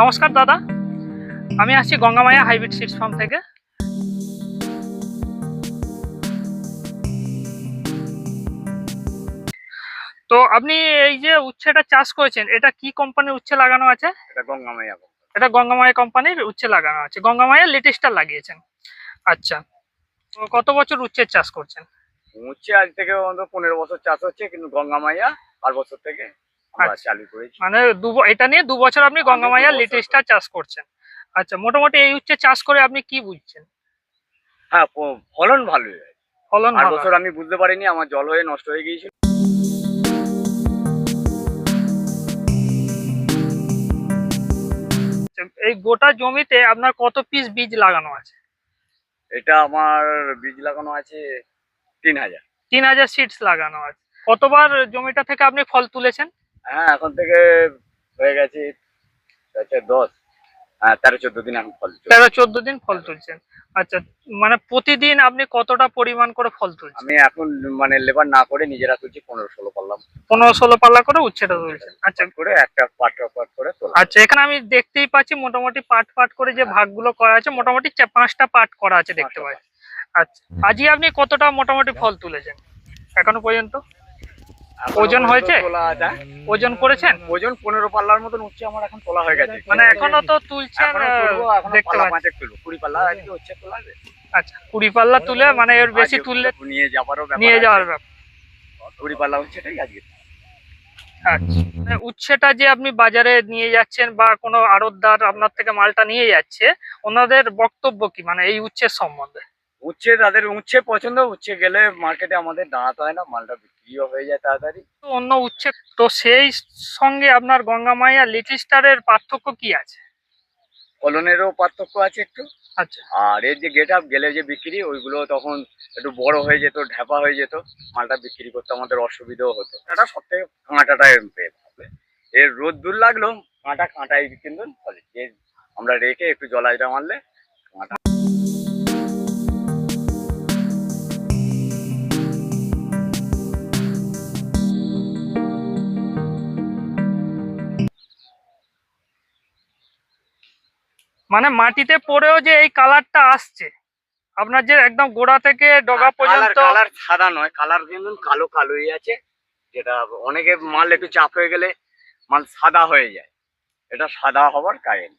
নমস্কার দাদা। আমি আসছি গঙ্গামায়া হাইব্রিড সিডস ফার্ম থেকে। তো আপনি এই যে উচ্ছেটা চাষ করেছেন এটা কি কোম্পানির উচ্ছে লাগানো আছে? এটা গঙ্গামাইয়া বলে। এটা গঙ্গামায়া কোম্পানির উচ্ছে লাগানো আছে। গঙ্গামায়া লেটেস্টটা লাগিয়েছেন। আচ্ছা কত বছর উচ্ছের চাষ করছেন? উচ্ছে আজ থেকে পনেরো বছর চাষ হচ্ছে কিন্তু গঙ্গামাইয়া পাঁচ বছর থেকে। আমরা আচ্ছা। চালু করেছি। মানে দু এটা নিয়ে দু বছর আপনি গঙ্গামায়া বছর। লেটেস্টটা চাষ করছেন। আচ্ছা মোটামুটি এই উচ্ছে চাষ করে আপনি কি বুঝছেন? হ্যাঁ ফলন ভালোই হয়। ফলন আর ভালো। বছর আমি বুঝতে পারিনি আমার জল হয়ে নষ্ট হয়ে গিয়েছিল। এই গোটা জমিতে আপনার কত পিস বীজ লাগানো আছে? এটা আমার বীজ লাগানো আছে তিন হাজার। তিন হাজার সিডস লাগানো আছে। কতবার জমিটা থেকে আপনি ফল তুলেছেন? হ্যাঁ এখন থেকে হয়ে গেছে আচ্ছা দশ। হ্যাঁ তেরো চোদ্দ দিন আমি ফল। তেরো চোদ্দ দিন ফল তুলছেন আচ্ছা মানে প্রতিদিন আপনি কতটা পরিমাণ করে ফল তুলছেন? আমি এখন মানে লেবার না করে নিজেরা তুলছি পনেরো ষোলো পারলাম পনেরো ষোলো পাল্লা করে উচ্ছেটা তুলছেন। আচ্ছা। করে একটা পাট পাট করে আচ্ছা এখানে আমি দেখতেই পাচ্ছি মোটামুটি পাট পাট করে যে ভাগগুলো করা আছে মোটামুটি পাঁচটা পাট করা আছে দেখতে পাচ্ছি। আচ্ছা আজকে আপনি কতটা মোটামুটি ফল তুলেছেন? এখনও পর্যন্ত? এখনও ওজন হয়েছে? ওজন করেছেন? ওজন পনেরো পাল্লার মতন উচ্ছে আমার এখন তোলা হয়ে গেছে। মানে এখনও তো তুলছেন দেখতে পাচ্ছি। কুড়ি পাল্লা হচ্ছে তোলা আচ্ছা কুড়ি পাল্লা তুলে মানে এর বেশি তুললে নিয়ে যাবারও ব্যাপার নিয়ে যাওয়ার ব্যাপার। কুড়ি পাল্লা হচ্ছে আজকে। আচ্ছা মানে উচ্ছেটা যে আপনি বাজারে নিয়ে যাচ্ছেন বা কোনো আড়তদার আপনার থেকে মালটা নিয়ে যাচ্ছে ওনাদের বক্তব্য কি? মানে এই উচ্ছের সম্বন্ধে। উচ্ছে তাদের উচ্ছে পছন্দ উচ্ছে গেলে মার্কেটে আমাদের দাঁড়াতে হয় না মালটা বিক্রিও হয়ে যায় তাড়াতাড়ি। তো অন্য উচ্ছে তো সেই সঙ্গে আপনার গঙ্গামাইয়া লিটিল স্টারের পার্থক্য কি আছে? ফলনেরও পার্থক্য আছে একটু। আচ্ছা। আর এর যে গেট আপ গেলে যে বিক্রি ওইগুলো তখন একটু বড় হয়ে যেত ঢেপা হয়ে যেত মালটা বিক্রি করতে আমাদের অসুবিধাও হতো। এটা সব থেকে কাঁটাটা পেয়ে হবে। এর রোদ দূর লাগল কাঁটা কাঁটাই কিন্তু ফলে। আমরা রেখে একটু জলাইটা মারলে মানে মাটিতে পড়েও যে এই কালারটা আসছে আপনার যে একদম গোড়া থেকে ডগা পর্যন্ত কালার সাদা নয় কালার কিন্তু কালো কালোই আছে যেটা অনেকে মাল একটু চাপ হয়ে গেলে মাল সাদা হয়ে যায়। এটা সাদা হবার কারণ।